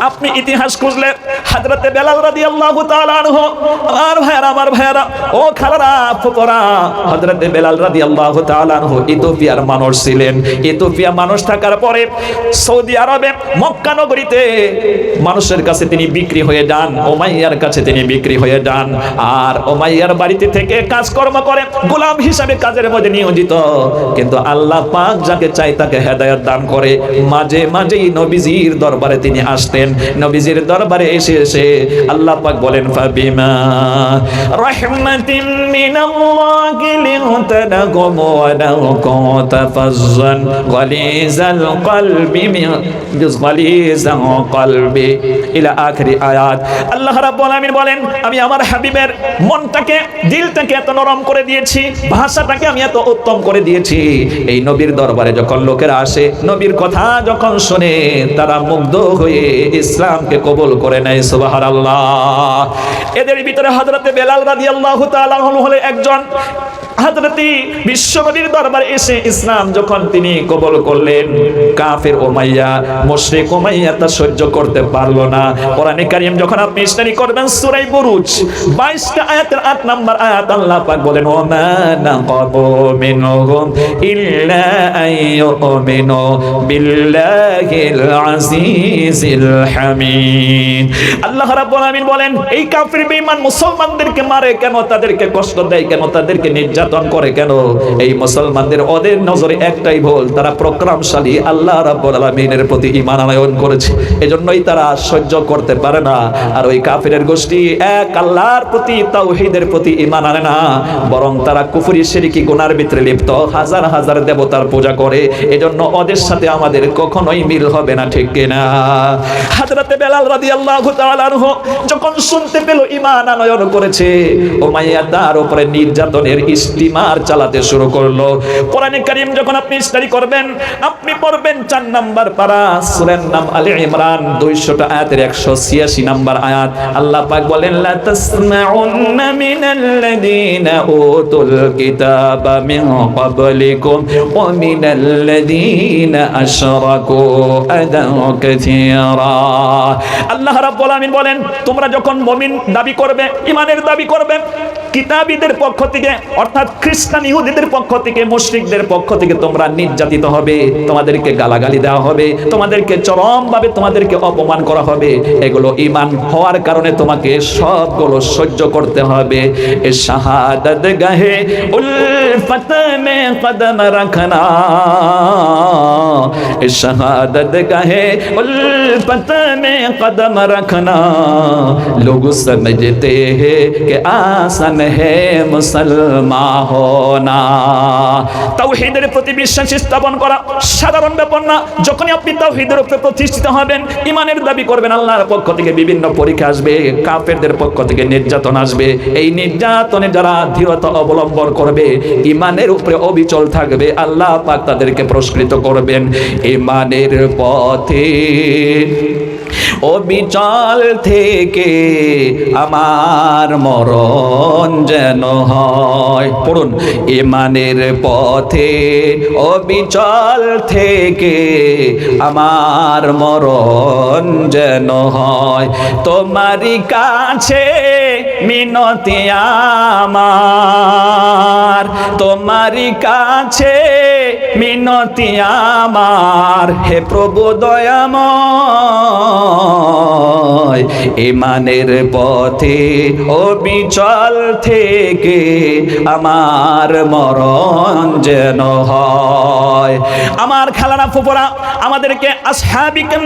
আপনি ইতিহাস খুঁজলে হাজরতে বেলাল তাআলা আনহু, আমার ভাইয়ারা আমার ভাইয়ারা, ও খালারা, ফুকরা বেলাল তাআলা আনহু ইথিওপিয়ার মানুষ ছিলেন। ইথিওপিয়া মানুষ থাকার পরে সৌদি আরবে মক্কা নগরীতে মানুষের কাছে তিনি বিক্রি হয়ে যান, ওমাইয়ার কাছে তিনি বিক্রি হয়ে যান। আর ওমাইয়ার বাড়িতে থেকে কাজকর্ম করে গোলাম হিসাবে কাজের মধ্যে নিয়োজিত। কিন্তু আল্লাহ পাক যাকে চাই তাকে হেদায়েত দান করে। মাঝে মাঝেই নবীজির দরবারে তিনি আসতেন। নবীজির দরবারে এসে এসে আল্লাহ পাক বলেন ফাবিমা রাহমাতিন মিনাল্লাহি ওয়া লাউ কুনতা ফাজ্জান গালিজাল কলবি গালিজাল কলবি ইলা আখিরি আয়াত আল্লাহ রাব্বুল আলামিন বলেন, আমি আমার হাবিবের মনটাকে, দিলটাকে এত নরম করে দিয়েছি, ভাষাটাকে আমি এত উত্তম করে দিয়েছি। এই নবীর দরবারে যখন লোকেরা আসে, নবীর কথা যখন শুনে, তারা মুগ্ধ হয়ে ইসলামকে কবুল করে নেয় সুবাহার আল্লাহ এদের ভিতরে হজরতে বেলাল আল্লাহ হলে একজন হজরতি বিশ্বনবীর দরবারে এসে ইসলাম যখন তিনি কবল করলেন, কাফের ওমাইয়া মুশরিক ওমাইয়া তা সহ্য করতে পারল না। কোরআনে কারীম যখন আপনি স্টাডি করবেন সূরা বুরুজ 22টা আয়াতের 8 নাম্বার আয়াত আল্লাহ পাক বলেন ও মা নাকাবু মিনহুম ইল্লা আইয়ুমিনু বিল্লাহিল আজিজিল হামিদ। আল্লাহ রাব্বুল আলামিন বলেন, এই কাফির বেঈমান মুসলমানদেরকে মারে কেন? তাদেরকে কষ্ট দেয় কেন? তাদেরকে নির্যাতন করে কেন? এই মুসলমানদের ওদের নজরে একটাই ভুল, তারা প্রোগ্রামশালী আল্লাহ রাব্বুল আলামিনের প্রতি ঈমান আনয়ন করেছে। এজন্যই তারা সহ্য করতে পারে না। আর ওই কাফিরের গোষ্ঠী এক আল্লাহর প্রতি, তাওহীদের প্রতি ঈমান আনে না। বরং তারা কুফরি শিরকি গুনার ভিতরে লিপ্ত, হাজার হাজার দেবতার পূজা করে। এজন্য ওদের সাথে আমাদের কখনোই মিল হবে না, ঠিক কিনা? হযরতে বেলাল রাদিয়াল্লাহু তাআলা আনহু যখন শুনতে পেল ঈমান আনয়ন করেছে, উমাইয়া তার উপরে নির্যাতনের স্টিমার চালাতে শুরু করল। কোরআনে কারীম যখন আপনি স্টাডি করবেন, আপনি পড়বেন চার নাম্বার পারা, সূরার নাম আলে ইমরান 200টা আয়াতের 186 নাম্বার আয়াত। আল্লাহ পাক বলেন, লা তাসমাউন্না উতুল মিন ক্বাবলিকুম ওয়া আশরাকু কাসীরা। আল্লাহ রাব্বুল আলামিন বলেন, তোমরা যখন মুমিন দাবি করবে, ঈমানের দাবি করবে, কিতাবীদের পক্ষ থেকে, অর্থাৎ খ্রিস্টান ইহুদিদের পক্ষ থেকে, মুশরিকদের পক্ষ থেকে তোমরা নির্যাতিত হবে, তোমাদেরকে গালাগালি দেওয়া হবে, তোমাদেরকে চরমভাবে তোমাদেরকে অপমান করা হবে। এগুলো ইমান হওয়ার কারণে তোমাকে সবগুলো সহ্য করতে হবে। এ শাহাদাত গাহে উলফত মে কদম রাখনা। এ শাহাদাত গাহে উলফত মে কদম রাখনা। লোগ সমঝতে হে, কে আসান হে মুসলমান। হোনা তাওহীদের প্রতি বিশ্বাস স্থাপন করা সাধারণ ব্যাপার না। যখনই আপনি তাওহীদের উপরে প্রতিষ্ঠিত হবেন, ঈমানের দাবি করবেন, আল্লাহর পক্ষ থেকে বিভিন্ন পরীক্ষা আসবে, কাফেরদের পক্ষ থেকে নির্যাতন আসবে। এই নির্যাতনে যারা দৃঢ়তা অবলম্বন করবে, ঈমানের উপরে অবিচল থাকবে, আল্লাহ পাক তাদেরকে পুরস্কৃত করবেন ইমানের পথে অবিচল থেকে আমার মরণ যেন হয়। পড়ুন ইমানের পথে অবিচল থেকে আমার মরণ যেন হয়। তোমারই কাছে মিনতি আমার। তোমারই কাছে মিনতি আমার। হে প্রভু দয়াময় ইমানের পথে অবিচল থেকে আমার মরণ যেন হয়। আমার খালারা ফুপরা আমাদেরকে আসহাবিকান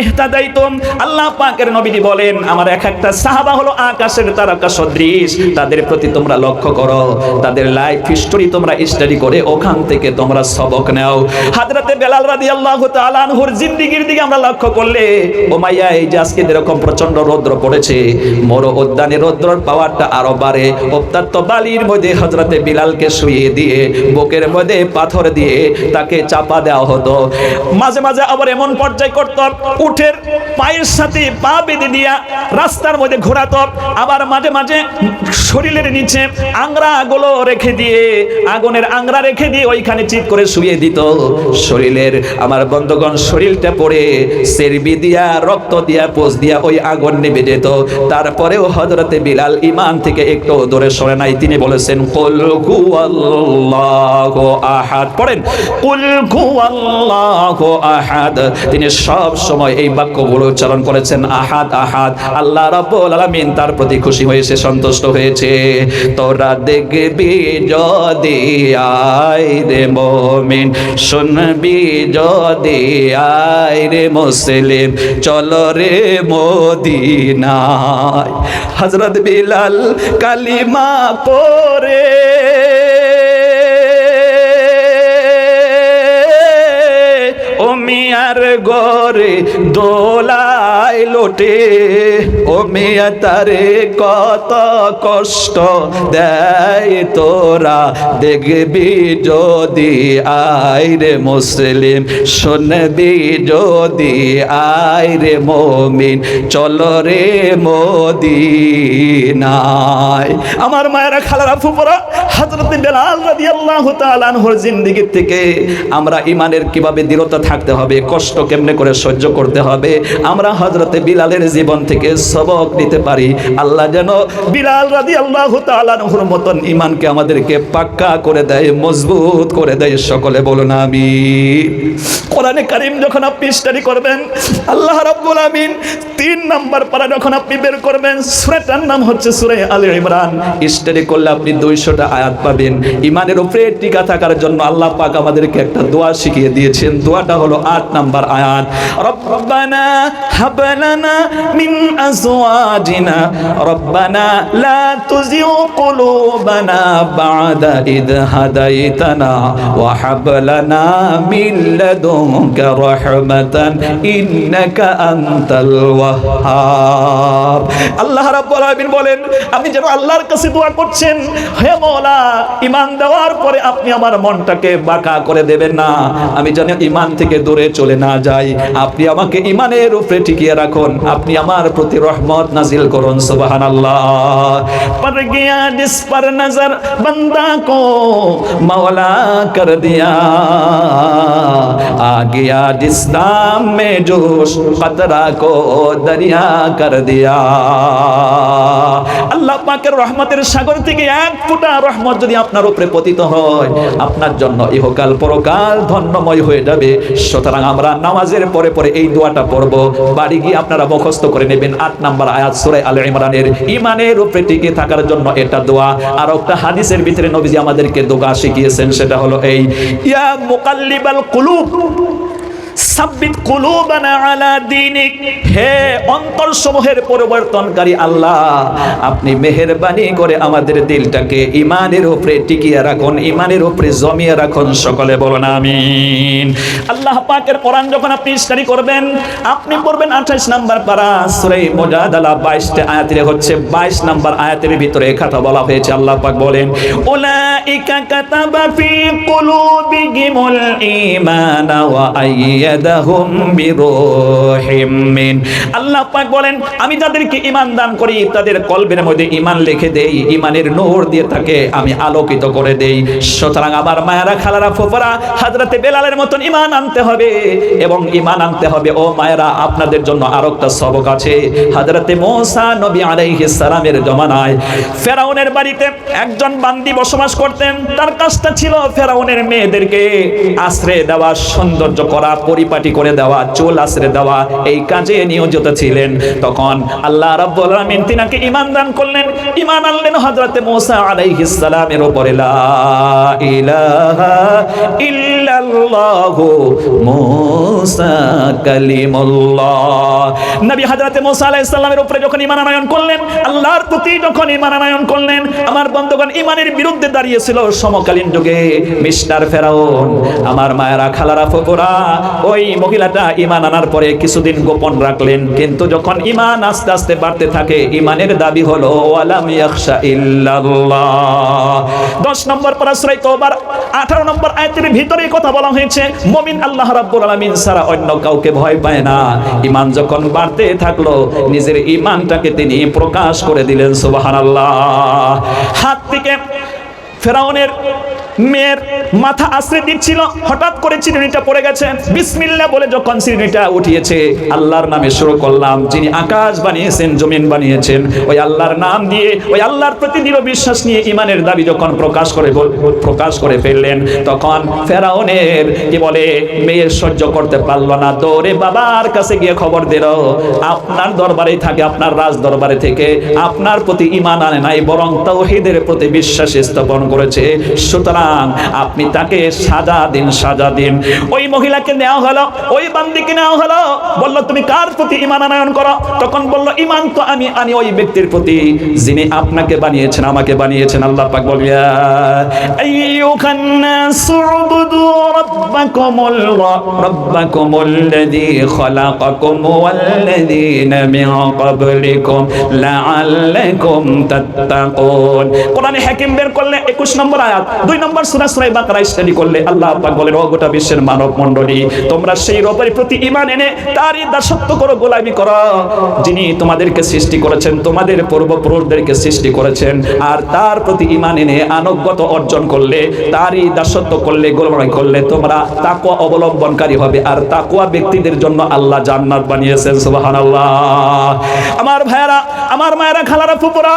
ইহতাদাইতুম। আল্লাহ পাকের বলেন, আমার এক একটা সাহাবা হলো আকাশের তারকা সদৃশ। তাদের প্রতি তোমরা লক্ষ্য করো, তাদের লাইফ হিস্টোরি তোমরা স্টাডি করে ওখান থেকে তোমরা সবক নাও। হাজরাতে বেলাল রাদিয়াল্লাহু তাআলা আনহুর জিন্দেগীর দিকে আমরা লক্ষ্য করলে ওমাই পাইয়া এই যে আজকে এরকম প্রচণ্ড রৌদ্র পড়েছে, মরো উদ্যানে রৌদ্রর পাওয়ারটা আরও বাড়ে। উত্তপ্ত বালির মধ্যে হজরতে বিলালকে শুয়ে দিয়ে, বুকের মধ্যে পাথর দিয়ে তাকে চাপা দেওয়া হতো। মাঝে মাঝে আবার এমন পর্যায় করত, উঠের পায়ের সাথে পা বেঁধে দিয়া রাস্তার মধ্যে ঘোরাতো, আবার মাঝে মাঝে শরীরের নিচে আংরা গুলো রেখে দিয়ে, আগুনের আংরা রেখে দিয়ে ওইখানে চিত করে শুয়ে দিত। শরীরের, আমার বন্ধগণ, শরীরটা পড়ে সেরবি দিয়া, রক্ত দিয়া, পোষ দিয়া ওই আগুন নেবে যেত। তারপরেও হজরতে বিলাল ইমান থেকে একটু দূরে সরে নাই। তিনি বলেছেন, কুল আহাদ। পড়েন, কুল আহাদ। তিনি সব সময় এই বাক্যগুলো উচ্চারণ করেছেন, আহাদ আহাদ। আল্লাহ রাব্বুল আলামিন তার প্রতি খুশি হয়েছে সন্তুষ্ট হয়েছে। তোরা দেখবি যদি আয় রে মুমিন, শুনবি যদি আয় রে মুসলিম চলো রে মদিনায়। হজরত বিলাল কালিমা পরে ও মিয়ার গরে দোলাই লোটে, ও মিয়া তারে কত কষ্ট দেয় তোরা দেখবি যদি আইরে মুসলিম, শুনবি যদি আইরে মমিন, চলো রে মদিনায়। আমার মায়েরা খালারা ফুপরা হযরত বেলাল রাদিয়াল্লাহু তাআলা আনহুর জিন্দেগি থেকে আমরা ইমানের কীভাবে দৃঢ়তা থাকতে হবে, কষ্ট কেমনে করে সহ্য করতে হবে, আমরা হযরতে বিলালের জীবন থেকে সবক নিতে পারি। আল্লাহ যেন বিলাল রাদিয়াল্লাহু তাআলা আনহুর মতন ইমানকে আমাদেরকে পাক্কা করে দেয়, মজবুত করে দেয়। সকলে বলুন আমি কোরআনে কারিম যখন আপনি স্টাডি করবেন, আল্লাহ রাব্বুল আমিন তিন নাম্বার পারা যখন আপনি বের করবেন, সূরাটার নাম হচ্ছে সূরা আলে ইমরান। স্টাডি করলে আপনি 200টা আয়াত পাবেন। ইমানের উপরে টিকা থাকার জন্য আল্লাহ পাক আমাদেরকে একটা দোয়া শিখিয়ে দিয়েছেন। দোয়াটা হলো আট নাম্বার আয়াত। রব্বানা হাবলানা মিন আজওয়াজিনা রব্বানা লা তুজিগ কুলুবানা বাদা ইদ হাদাইতানা ওয়া হাব লানা মিন লাদুনকা রাহমাতান ইন্নাকা আনতাল ওয়াহ্হাব আল্লাহ রাব্বুল আলামিন বলেন আপনি যেন আল্লাহর কাছে দোয়া করছেন, হে মওলা, ঈমান দেওয়ার পরে আপনি আমার মনটাকে বাঁকা করে দেবেন না। আমি যেন ঈমান থেকে দূরে চলে না যাই। আপনি আমাকে ঈমানের উপরে টিকিয়ে রাখুন। আপনি আমার প্রতি প্রতি রহমত নাজিল করুন সুবাহান আল্লাহ পর গিয়া জিস পর নজর বন্দা কো মওলা কর দিয়া। আ গিয়া জিস নাম মে জোশ কতরা কো দরিয়া কর দিয়া। আল্লাহ পাকের রহমতের সাগর থেকে এক ফুটা রহমত যদি আপনার উপরে পতিত হয়, আপনার জন্য ইহকাল পরকাল ধন্যময় হয়ে যাবে। সুতরাং আমরা নামাজের পরে পরে এই দোয়াটা পড়ব। বাড়ি গিয়ে আপনারা মুখস্থ করে নেবেন। আট নাম্বার আয়াত সুরে আলে ইমরানের ইমানের উপরে টিকে থাকার জন্য এটা দোয়া। আর একটা হাদিসের ভিতরে নবীজি আমাদেরকে দোয়া শিখিয়েছেন, সেটা হলো এই, ইয়া মুকাল্লিবাল কুলুব। সাব্বিত কুলুবানা আলা দীনিক। হে অন্তর সমূহের পরিবর্তনকারী আল্লাহ, আপনি মেহেরবানি করে আমাদের দিলটাকে ইমানের উপরে টিকিয়ে রাখুন ইমানের উপরে জমিয়ে রাখুন, সকলে বলুন আমিন। আল্লাহ পাকের কোরআন যখন আপনি স্টাডি করবেন, আপনি পড়বেন 28 নাম্বার পারা সূরা মুজাদালা 22 টা আয়াতের হচ্ছে 22 নাম্বার আয়াতের ভিতরে কথা বলা হয়েছে, আল্লাহ পাক বলেন, উলাইকা কাতাবা ফি কুলুবিহিমুল ঈমানা ওয়া আইয়াদাহুম বিরূহিম মিন। আল্লাহ পাক বলেন, আমি যাদেরকে ঈমান দান করি, তাদের কলবের মধ্যে ঈমান লিখে দেই, ঈমানের নূর দিয়ে তাকে আমি আলোকিত করে দেই। সুতরাং আমার মায়েরা, খালারা, ফুফারা হযরতে বেলালের মতন ঈমান আনতে হবে এবং ঈমান আনতে হবে। ও মায়েরা, আপনাদের জন্য আরও একটা সবক আছে। হযরতে মূসা নবী আলাইহিস সালামের জমানায় ফেরাউনের বাড়িতে একজন বান্দি বসবাস করতেন। তার কাজটা ছিল ফেরাউনের মেয়েদেরকে আশ্রয় দেওয়া, সৌন্দর্য করা পরিপাটি করে দেওয়া, চুল আশ্রয় দেওয়া, এই কাজে নিয়োজিত ছিলেন। তখন আল্লাহ রাব্বুল আলামিন তিনাকে ঈমান দান করলেন। ঈমান আনলেন হযরতে মূসা আলাইহিস সালামের উপরে। লা ইলাহা ইল্লাল্লাহু। মূসা কালিমুল্লাহ। নবী হযরতে মূসা আলাইহিস সালামের উপরে যখন ঈমান আনয়ন করলেন, আল্লাহর প্রতি যখন ঈমান আনয়ন করলেন, আমার বন্ধুগণ ঈমানের বিরুদ্ধে দাঁড়িয়েছিল। সমকালীন যুগে মিস্টার ফেরাউন, আমার মায়েরা খালারা ফুকুরা ওই মহিলাটা ইমান আনার পরে কিছুদিন গোপন রাখলেন। কিন্তু যখন ইমান আস্তে আস্তে বাড়তে থাকে ইমানের দাবি হলো, ওয়ালাম ইয়াখশা ইল্লাল্লাহ। দশ নম্বর পারা সূরা তওবার 18 নম্বর আয়াতের ভিতরে কথা বলা হয়েছে, মুমিন আল্লাহ রাব্বুল আলামিন ছাড়া অন্য কাউকে ভয় পায় না। ইমান যখন বাড়তে থাকল, নিজের ইমানটাকে তিনি প্রকাশ করে দিলেন, সুবহানাল্লাহ। হাত থেকে ফেরাউনের মেয়ের মাথা আশ্রে দিচ্ছিল, হঠাৎ করে চিরুনিটা পড়ে গেছে। বিসমিল্লাহ বলে যখন চিরুনিটা উঠিয়েছে, আল্লাহর নামে শুরু করলাম। যিনি আকাশ বানিয়েছেন, জমিন বানিয়েছেন, ওই আল্লাহর নাম দিয়ে, ওই আল্লাহর প্রতি দৃঢ় বিশ্বাস নিয়ে ইমানের দাবি যখন প্রকাশ করে প্রকাশ করে ফেললেন, তখন ফেরাউনের কি বলে, মেয়ের সহ্য করতে পারল না। দৌড়ে বাবার কাছে গিয়ে খবর দিল, আপনার দরবারে থাকে, আপনার রাজ দরবারে থেকে, আপনার প্রতি ইমান আনে নাই, বরং তৌহিদের প্রতি বিশ্বাস স্থাপন করেছে। সুতরাং আপনি তাকে সাজা দিন সাজা দিন। ওই মহিলাকে নেওয়া হলো, ওই বান্দিকে নেওয়া হলো। বলল, তুমি কার প্রতি ইমান আনয়ন করো? তখন বলল ইমান তো আমি আনি ওই ব্যক্তির প্রতি। যিনি আপনাকে বানিয়েছেন, আমাকে বানিয়েছেন, আল্লাহ পাক বলিয়া রাব্বাকুমুল রাব্বাকুমুল লাযী খালাকাকুম ওয়াল্লাযীনা মিন ক্বাবলিকুম লাআল্লাকুম তাত্তাকুন। কোরআনে হাকিম বের করলে 21 নম্বর আয়াত, দুই নম্বর সূরা সূরা বাকারা স্টাডি করলে আল্লাহ পাক বলেন, ও গোটা বিশ্বের মানব মণ্ডলী তোমরা সেই রবের প্রতি ঈমান এনে তারই দাসত্ব করো, গোলামি করো। যিনি তোমাদেরকে সৃষ্টি করেছেন, তোমাদের পূর্বপুরুষদেরকে সৃষ্টি করেছেন, আর তার প্রতি ঈমান এনে আনুগত অর্জন করলে, তারই দাসত্ব করলে, গোলামি করলে, তোমরা তাকওয়া অবলম্বনকারী হবে। আর তাকওয়া ব্যক্তিদের জন্য আল্লাহ জান্নাত বানিয়েছেন, সুবহানাল্লাহ। আমার ভাইয়ারা, আমার মায়েরা, খালারা ফুপুরা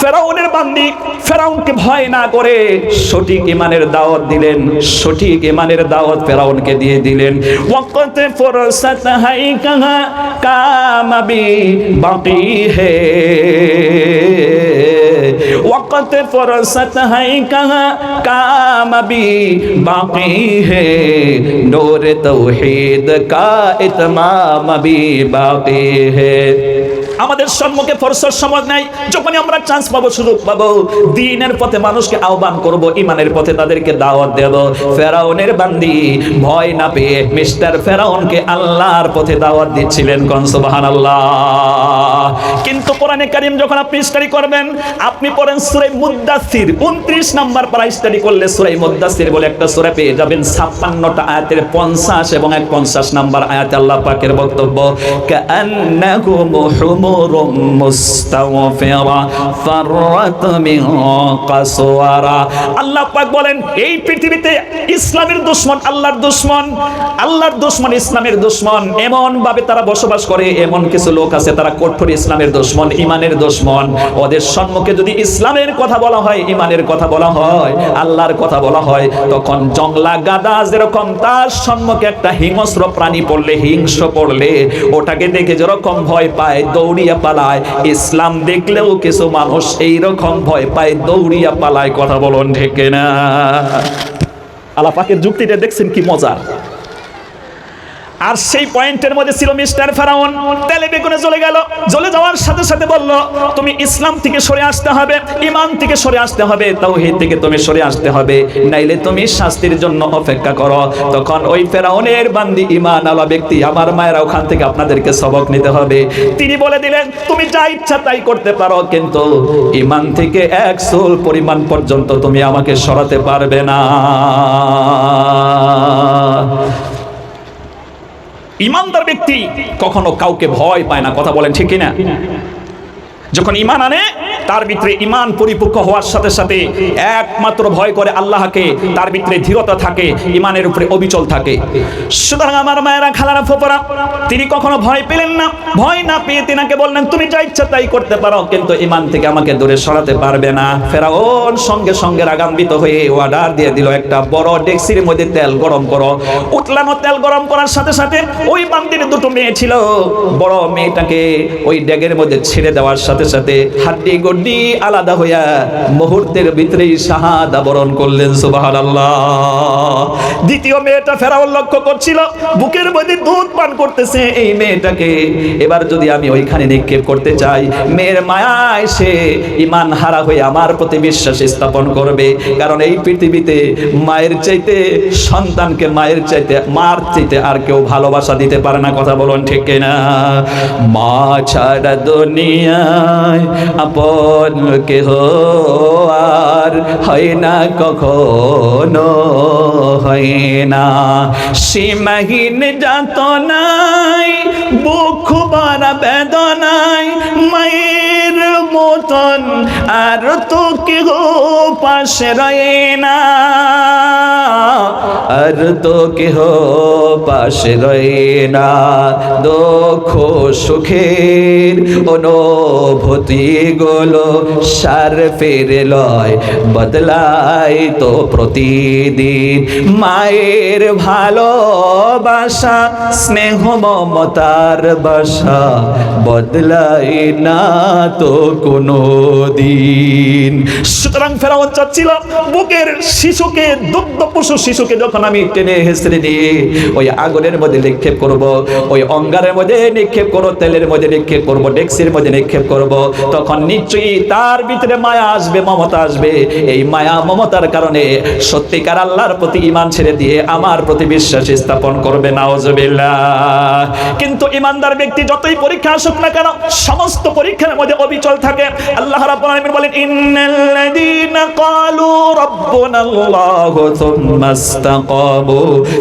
ফেরাউনের বান্দি, ফেরাউনকে ভয় না করে সঠিক সঠিক ইমানের দাওয়াত দিলেন, সঠিক ইমানের দাওয়াত ফেরাউনকে দিয়ে দিলেন। ওয়াকতে ফুরসাত হাই কাহা কামাবি বাকি হে। وقت فرصت ہے کہاں کام ابھی باقی ہے نور توحید کا اتمام ابھی আমাদের সম্মুখে ফরসর সময় নাই। যখনই আমরা চান্স পাবো, সুযোগ পাবো, দিনের পথে মানুষকে আহ্বান করব ইমানের পথে তাদেরকে দাওয়াত দেব। ফেরাউনের বান্দি, ভয় না পেয়ে মিস্টার ফেরাউনকে আল্লাহর পথে দাওয়াত দিচ্ছিলেন কোন, সুবহানাল্লাহ। কিন্তু কোরআনে কারিম যখন আপনি স্টাডি করবেন, আপনি পড়েন সূরা মুদ্দাসির 29 নাম্বার পারা স্টাডি করলে সূরা মুদ্দাসির বলে একটা সূরা পেয়ে যাবেন। 56টা আয়াতের 50 এবং 51 নাম্বার আয়াতে আল্লাহ পাকের বক্তব্য কান্নাকুম হুমুরুম মুস্তাওফিরা ফাররাত মিন কাসওয়ারা আল্লাহ পাক বলেন, এই পৃথিবীতে ইসলামের দুশমন আল্লাহর দুশমন আল্লাহর দুশমন ইসলামের দুশমন। এমন ভাবে তারা বসবাস করে, এমন কিছু লোক আছে তারা কঠোর ইসলামের দুশমন, ইমানের দুশমন। ওদের সম্মুখে যদি ইসলামের কথা বলা হয়, ইমানের কথা বলা হয়, আল্লাহর কথা বলা হয়, তখন জংলা গাদা যেরকম, তার সম্মুখে একটা হিংস্র প্রাণী পড়লে, হিংস্র পড়লে, ওটাকে দেখে যেরকম ভয় পায় দৌড়িয়া পালায়। ইসলাম দেখলেও কিছু মানুষ এইরকম ভয় পায়, দৌড়িয়া পালায়, কথা বলুন ঢেকে না আল্লাহ পাকের যুক্তিটা দেখছেন কি মজার? আর সেই পয়েন্টের মধ্যে ছিল মিস্টার ফেরাউন। তেলে বেগুনে জ্বলে গেল। জ্বলে যাওয়ার সাথে সাথে বলল, তুমি ইসলাম থেকে সরে আসতে হবে ইমান থেকে সরে আসতে হবে, তাওহীদ থেকে তুমি সরে আসতে হবে। নাইলে তুমি শাস্তির জন্য অপেক্ষা করো। তখন ওই ফেরাউনের বান্দি ইমান আলা ব্যক্তি, আমার মায়েরা ওখান থেকে আপনাদেরকে সবক নিতে হবে। তিনি বলে দিলেন, তুমি যা ইচ্ছা তাই করতে পারো, কিন্তু ইমান থেকে এক সোল পরিমাণ পর্যন্ত তুমি আমাকে সরাতে পারবে না। ইমানদার ব্যক্তি কখনো কাউকে ভয় পায় না কথা বলেন ঠিক কিনা? যখন ইমান আনে তার ভিতরে ইমান পরিপক্ক হওয়ার সাথে সাথে একমাত্র ভয় করে আল্লাহকে, তার ভিতরে ধীরতা থাকে ইমানের উপরে অবিচল থাকে। সুতরাং আমার মায়েরা, খালারা ফোপরা তিনি কখনো ভয় পেলেন না, ভয় না পেয়ে তিনাকে বললেন, তুমি যা ইচ্ছা তাই করতে পারো, কিন্তু ইমান থেকে আমাকে দূরে সরাতে পারবে না। ফেরাউন সঙ্গে সঙ্গে রাগান্বিত হয়ে অর্ডার দিয়ে দিল, একটা বড় ডেক্সির মধ্যে তেল গরম করো। উতলানো তেল গরম করার সাথে সাথে ওই বান্দির দুটো মেয়ে ছিল। বড় মেয়েটাকে ওই ডেগের মধ্যে ছেড়ে দেওয়ার সাথে সাথে হাড্ডি গড্ডি আলাদা হইয়া মুহূর্তের ভিতরেই শাহাদা বরণ করলেন, সুবহানাল্লাহ। দ্বিতীয় মেয়েটা ফেরাউন লক্ষ্য করছিল, বুকের মধ্যে দুধ পান করতেছে, এই মেয়েটাকে। এবার যদি আমি ওইখানে নিক্ষেপ করতে চাই, মেয়ের মায়ায় সে ইমান হারা হয়ে আমার প্রতি বিশ্বাস স্থাপন করবে। কারণ এই পৃথিবীতে মায়ের চাইতে, সন্তানকে মায়ের চাইতে, মার চাইতে আর কেউ ভালোবাসা দিতে পারে না, কথা বলুন ঠিক কিনা? মা ছাড়া দুনিয়ায় আপন কেহ আর হয় না কখনো হয় না। সীমাহীন যাতনায় বুক বারা বেদনায় মায়ের মতন আর তো কেহ পাশে রয়ে না। আর তো কেহ পাশে রয়ে না। দুঃখ সুখের অনুভূতি গুলো সার ফেরে লয়, বদলায় তো প্রতিদিন। মায়ের ভালোবাসা, স্নেহ মমতার বাসা, বদলায় না তো কোনো দিন সুতরাং ফেরাউন চাচ্ছিল বুকের শিশুকে দুগ্ধ পশু শিশুকে যখন আমি টেনে হেসড়ে দিয়ে ওই আগুনের মধ্যে নিক্ষেপ করব, ওই অঙ্গারের মধ্যে নিক্ষেপ তেলের মধ্যে নিক্ষেপ করব, ডেক্সির মধ্যে নিক্ষেপ করব, তখন নিশ্চয়ই তার ভিতরে মায়া আসবে, মমতা আসবে। এই মায়া মমতার কারণে সত্যিকার আল্লাহর প্রতি ইমান ছেড়ে দিয়ে আমার প্রতি বিশ্বাস স্থাপন করবে নাওজবিল্লাহ কিন্তু ইমানদার ব্যক্তি যতই পরীক্ষা আসুক না কেন, সমস্ত পরীক্ষার মধ্যে অবিচল থাকে। আল্লাহ রাব্বুল আলামিন বলেন, ইন্নাল্লাযীনা ক্বালু রাব্বুনাল্লাহু থুম্মা ইসতাকামু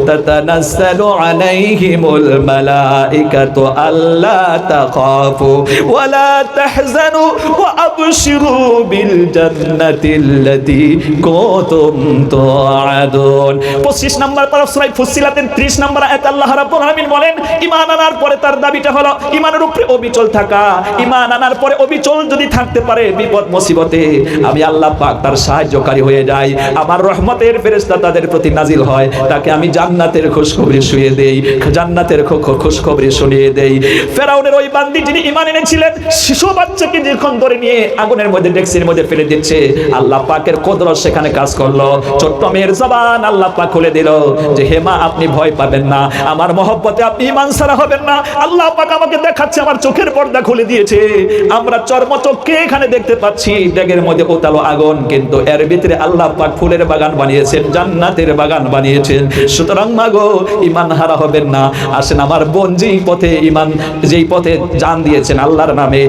তাতানাসসালু আলাইহিমুল মালাইকাতু আল্লা তাখাফু ওয়া তাহজানু ওয়া আবশিরু বিল জান্নাতিল্লাতী কুনতুম তুআদুন। 25 নম্বর পারা সূরা ফুসিলাতের 30 নম্বর আয়াত আল্লাহ রাব্বুল আলামিন বলেন ঈমান আনার পরে তার দাবিটা হলো ঈমানের উপরে অবিচল থাকা। ঈমান আনার পরে অবিচল যদি থাকতে পারে, বিপদ মুসিবতে আমি আল্লাহ পাক তার সাহায্যকারী হয়ে যাই। আমার রহমতের ফেরেশতা তাদের প্রতি নাজিল হয়। তাকে আমি জান্নাতের খুশখবরি শুয়ে দেই, জান্নাতের খুশখবরি শুনিয়ে দেই। ফেরাউনের ওই বান্দি যিনি ঈমান এনেছিলেন, শিশু বাচ্চাকে যখন ধরে নিয়ে আগুনের মধ্যে, ডেক্সির মধ্যে ফেলে দিচ্ছে। আল্লাহ পাকের কদরত সেখানে কাজ করল। ছোট্ট মেয়ের জবান আল্লাহ পাক খুলে দিল যে, হে মা, আপনি ভয় পাবেন না। আমার মহব্বতে আপনি ইমান সারা হবেন না। আল্লাহ পাক আমাকে দেখাচ্ছে, আমার চোখের পর্দা খুলে দিয়েছে। আমরা চর্মচক্ষে এখানে দেখতে পাচ্ছি ব্যাগের মধ্যে ওতালো আগুন, কিন্তু এর ভিতরে আল্লাহ পাক ফুলের বাগান বানিয়েছেন, জান্নাতের বাগান বানিয়েছেন। সুতরাং মাগো ইমান হারা হবেন না। আসেন আমার বোন যেই পথে ইমান যেই পথে জান দিয়েছেন আল্লাহর নামে।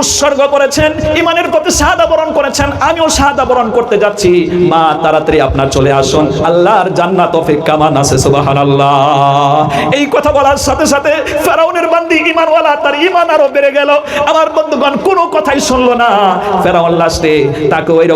উৎসর্গ করেছেন ইমানের পথে শাহাদা বরণ করেছেন, আমিও শাহাদা বরণ করতে যাচ্ছি। মা, তাড়াতাড়ি আপনার চলে আসুন। আল্লাহর জান্নাত অপেক্ষামান আছে, সুবহানাল্লাহ। এই কথা বলার সাথে সাথে ফেরাউনের বান্দি ইমানওয়ালা তার ইমান আরও বেড়ে গেল। আমার বন্ধুগণ, কোনো কথাই শুনলো না। লাস্টে তাকে ওই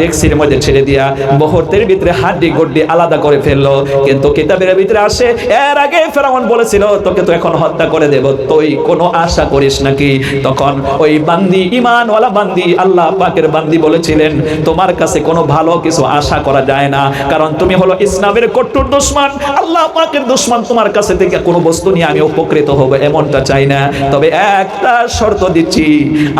ডেক্সির মধ্যে ছেড়ে দিয়া মুহূর্তের ভিতরে হাড্ডি গড্ডি আলাদা করে ফেলল। কিন্তু কিতাবের ভিতরে আসে, এর আগে ফেরাউন বলেছিল, তোকে তো এখন হত্যা করে দেব, তুই কোনো আশা করিস নাকি? তখন ওই বান্দি ইমানওয়ালা বান্দি, আল্লাহ পাকের বান্দি বলেছিলেন, তোমার কাছে কোনো ভালো কিছু আশা করা যায় না, কারণ তুমি হলো ইসলামের কট্টর দুশ্মন। আল্লাহ পাকের দুশ্মন তোমার কাছে থেকে কোনো বস্তু নিয়ে আমি উপকৃত হব, এমনটা চাই না। তবে একটা শর্ত দিচ্ছি,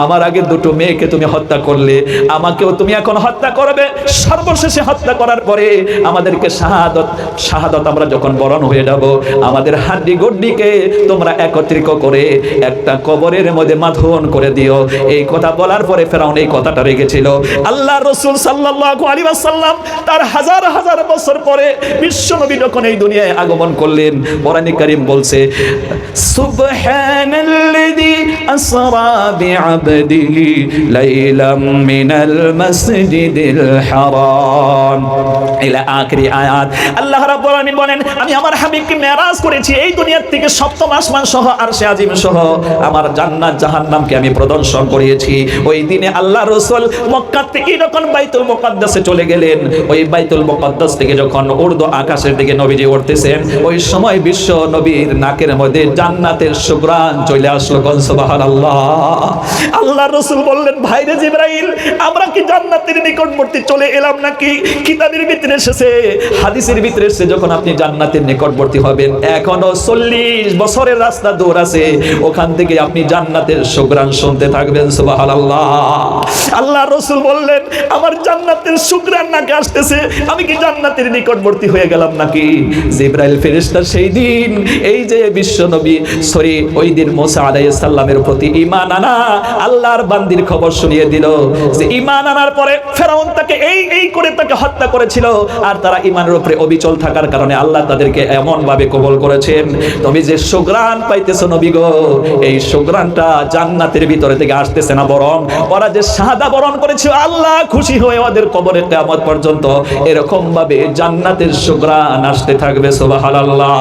আমার আগে দুটো মেয়েকে তুমি হত্যা করলে আমাকেও তুমি এখন হত্যা করবে। সর্বশেষে হত্যা করার পরে আমাদেরকে শাহাদত শাহাদত আমরা যখন বরণ হয়ে যাব, আমাদের হাড্ডি গড্ডিকে তোমরা একত্রিত করে একটা কবরের মধ্যে মাধন করে দিও। এই কথা বলার পরে ফেরাউন এই কথাটা রেখেছিল। আল্লাহ রসুল সাল্লাল্লাহু আলাইহি ওয়াসাল্লাম তার হাজার হাজার বছর পরে বিশ্বনবী যখন এই দুনিয়ায় আগমন করলেন, কোরআনে কারীম বলছে, সুবহানাল্লাযী আসরা বিআবদিহি লাইলাম মিনাল মাসজিদিল হারাম ইলা আখিরি আয়াত আল্লাহ রাব্বুল আলামিন বলেন, আমি আমার হাবিবকে মেরাজ করেছি এই দুনিয়ার থেকে সপ্তম আসমান সহ আরশে আজিম সহ। আমার জান্নাত, জাহান্নামকে আমি প্রদর্শন করিয়েছি। ওই দিনে আল্লাহ রাসূল মক্কা থেকে যখন বাইতুল মুকাদ্দাসে চলে গেলেন, ওই বাইতুল মুকাদ্দাস থেকে যখন উর্দু আকাশের দিকে নবীজি উঠতেছেন, ওই সময় বিশ্ব নবীর নাকের মধ্যে জান্নাতের সুগ্রাণ চলে আসলো। সুবহানাল্লাহ। আল্লাহ রসুল বললেন, ভাইরে জিব্রাইল আমরা কি জান্নাতের নিকটবর্তী চলে এলাম নাকি কিতাবের ভিতরে এসেছে? হাদিসের ভিতরে যখন আপনি জান্নাতের নিকটবর্তী হবেন। এখনও চল্লিশ বছরের রাস্তা আছে। ওখান থেকে আপনি জান্নাতের সুগ্রাণ শুনতে থাকবেন আল্লাহ রসুল বললেন, আমার জান্নাতের সুগ্রাণ নাকি আসতেছে? আমি কি জান্নাতের নিকটবর্তী হয়ে গেলাম নাকি? জিব্রাইল সেই দিন, এই যে বিশ্ব নবী, সরি, ওই দিন মোসা আলাইহিস প্রতি আনা, আল্লাহর বান্দির খবর শুনিয়ে দিল। যে ঈমান আনার পরে ফেরাউন তাকে এই এই করে তাকে হত্যা করেছিল। আর তারা ঈমানের উপরে অবিচল থাকার কারণে আল্লাহ তাদেরকে এমন ভাবে কবল করেছেন। তুমি যে সুগ্রাণ পাইতেছো নবী গো, এই সুগ্রাণটা জান্নাতের ভিতরে থেকে আসতেছে না বরং ওরা যে শাহাদা বরণ করেছিল আল্লাহ খুশি হয়ে ওদের কবরে কিয়ামত পর্যন্ত এরকম ভাবে জান্নাতের সুগ্রাণ আসতে থাকবে, সুবহানাল্লাহ।